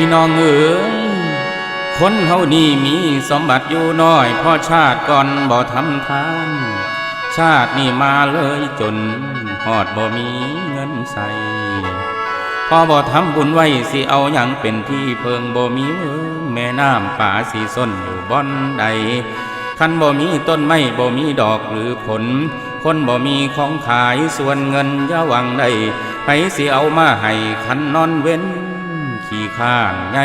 พี่น้องเอ๋ยคนเฮานี่มีสมบัติอยู่น้อยพ่อชาติก่อนบ่ทำทาน ชาตินี่มาเลยจนหอดบ่มีเงินใส่พอบ่ทำบุญไว้สิเอาหยังเป็นที่เพิงบ่มีเมืองแม่น้ำป่าสีส้นอยู่บ่อนใดคันบ่มีต้นไม้บ่มีดอกหรือผล คนบ่มีของขายส่วนเงินอย่าหวังได้ไผสิเอามาให้คันนอนเว้น ขี้ข้านไง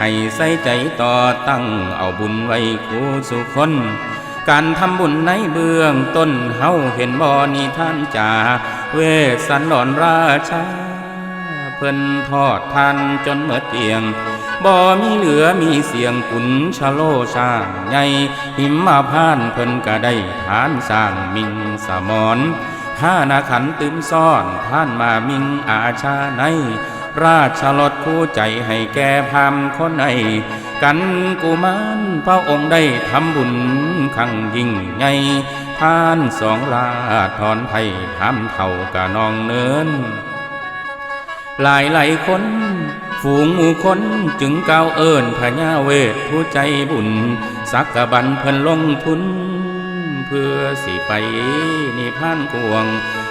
ให้ใส่ใจต่อตั้งเอาบุญไว้คู่สุคน การทำบุญในเบื้องต้นเฮาเห็นบ่อนิท่านจ่าเวสันดรราชา เพิ่นทอดทันจนเมื่อเตียงบ่มีเหลือมีเสียงกุนชะโลช่างใหญ่หิมมาพานเพิ่นก็ได้ทานสร้างมิงสมอนห้านาขันตึมซ่อนท่านมามิงอาชาใน ราชลดคู่ใจให้แก่พามคนในกันกุมารพระองค์ได้ทำบุญขังยิ่งใหญ่ท่านสองลาทอนไทยทำเท่ากะนองเนิน หลายหลายคนฝูงหมู่คนจึงก้าวเอิญพญาเวทผู้ใจบุญ สักกะบันเพิ่นลงทุน เพื่อสิไปนิพพานกวง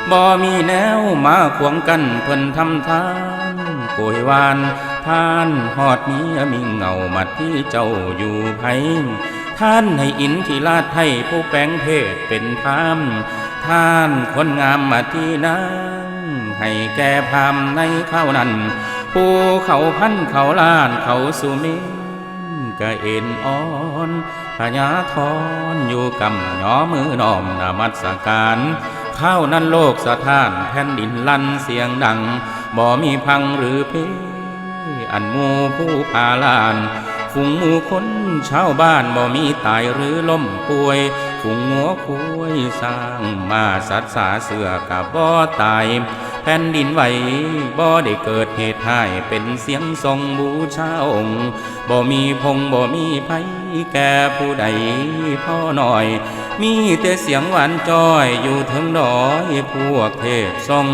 บ่มีแนวมาขวงกันเพิ่นทำทา โกยวานท่านหอดเมียมิงเงามัดที่เจ้าอยู่ไผท่านให้อินที่ลาดให้ผู้แปลงเพศเป็นพรามท่านคนงามมาที่นั่งให้แก่พรามในข้าวนั้นผู้เขาพันเขาล้านเขาสุมินกะเอ็นอ่อนพญาทอนอยู่กำย้อมือน้อมนามัสการ ข้าวนั้นโลกสะท้านแผ่นดินลั่นเสียงดัง บ่มีพังหรือเพอันมูผู้พาลานฝูงหมูคนชาวบ้านบ่มีตายหรือล้มป่วยฝูงงัวคุยสร้างมาสัตสาเสือกับบ่ตาย แผ่นดินไหวบ่ได้เกิดเหตุให้ายเป็นเสียงทรงบูชาองค์บ่มีพงบ่มีไผแก่ผู้ใดพ่อหน่อย มีแต่เสียงหวานจ้อยอยู่ถึงดอยพวกเทพทรง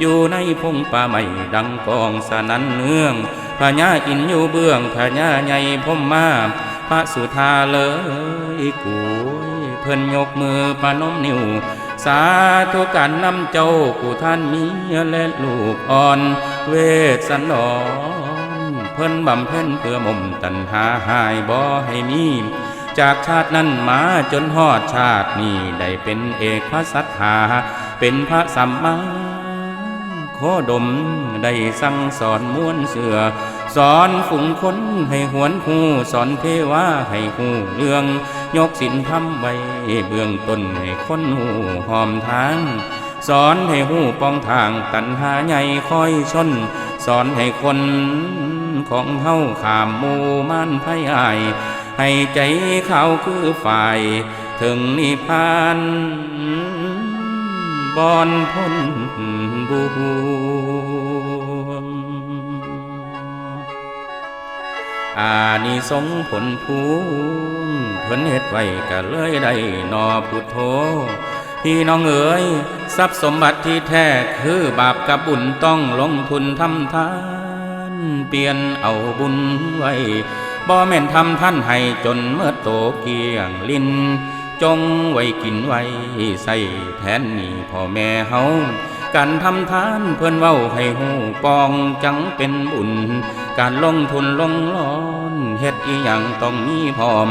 อยู่ในพงป่าไม้ดังกองสนันเนืองพญาอินอยู่เบื้องพญาใหญ่พมมาพระสุธาเลยกูยเพิ่นยกมือปนมนิ้วสาธุการนำเจ้าผู้ท่านมีและลูกอ่อน เวสสันดรเพิ่นบำเพ็ญเพื่อมุมตันหาหายบ่ให้มี จากชาตินั้นมาจนฮอดชาตินี้ได้เป็นเอกพระสัทธาเป็นพระสัมมา โคดม ได้สั่งสอนม้วนเสือ สอนฝูงคนให้หวนหูสอนเทวาให้หูเรื่อง ยกสินทำไว้เบื้องต้นให้คนหูหอมทาง สอนให้หูป้องทางตันหาใหญ่คอยชน สอนให้คนของเฮาขามมู่มันไพ่อาย ให้ใจเขาคือฝ่าย ถึงนิพพาน บอนพ้นบุวงอานิสงผลพวงเพิ่นเฮ็ดไว้ก็เลยได้นอพุทโธพี่น้องเอ๋ยทรัพย์สมบัติที่แท้คือบาปกับบุญต้องลงทุนทำทาน เปลี่ยนเอาบุญไว้บ่แม่นทำท่านให้จนเมื่อโตเกียงลิน จงไว้กินไว้ใส่แทนนี่พ่อแม่เฮาการทำทานเพื่อนเว้าให้หูปองจังเป็นบุญ การลงทุนลงร้อนเฮ็ดอีหยังต้องมีพร้อม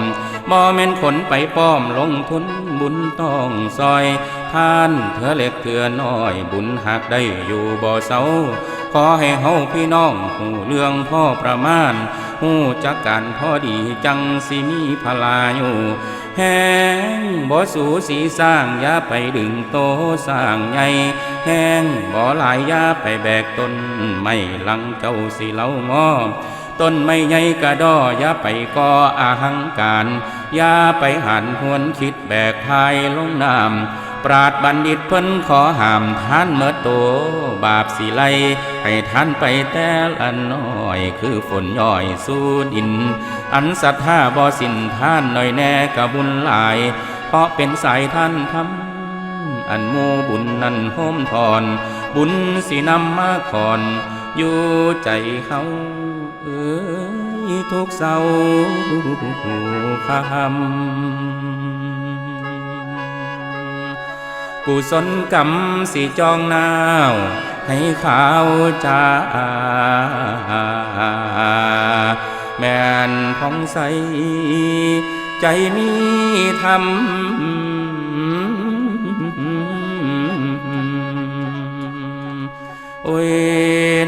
บ่แม่นขนไปป้อมลงทุนบุญต้องซอย ทานเถือเล็กเถือน้อยบุญหักได้อยู่บ่เศร้าขอให้เฮาพี่น้องหูเรื่องพ่อประมาณ หูจักการพอดีจังสิมีพลาอยู่แห้งบ่สูสีสร้างอย่าไปดึงโตสร้างใหญ่แห้งบ่หลายอย่าไปแบกต้นไม่ลังเจ้าสิเล่างอต้นไม่ใหญ่กระดออย่าไปก่ออาหังการอย่าไปหันหวนคิดแบกพายลงน้ำ ปราดบัณฑิตเพิ่นขอห้ามท่านเมื่อโต บาปสิไลให้ท่านไปแต่ละน้อย คือฝนย่อยสู่ดิน อันศรัทธาบ่สิ้นท่านหน่อยแน่กะบุญหลาย เพราะเป็นสายท่านทำอันมูบุญนั้นโฮมทอน บุญสินำมาคอน อยู่ใจเขาเออทุกเสาร์คำ กุศลกรรมสิจองนาว ให้เขาจ้าแม่นผ่องใส ใจมีธรรมโอ้ย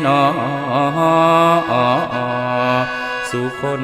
นอสุคน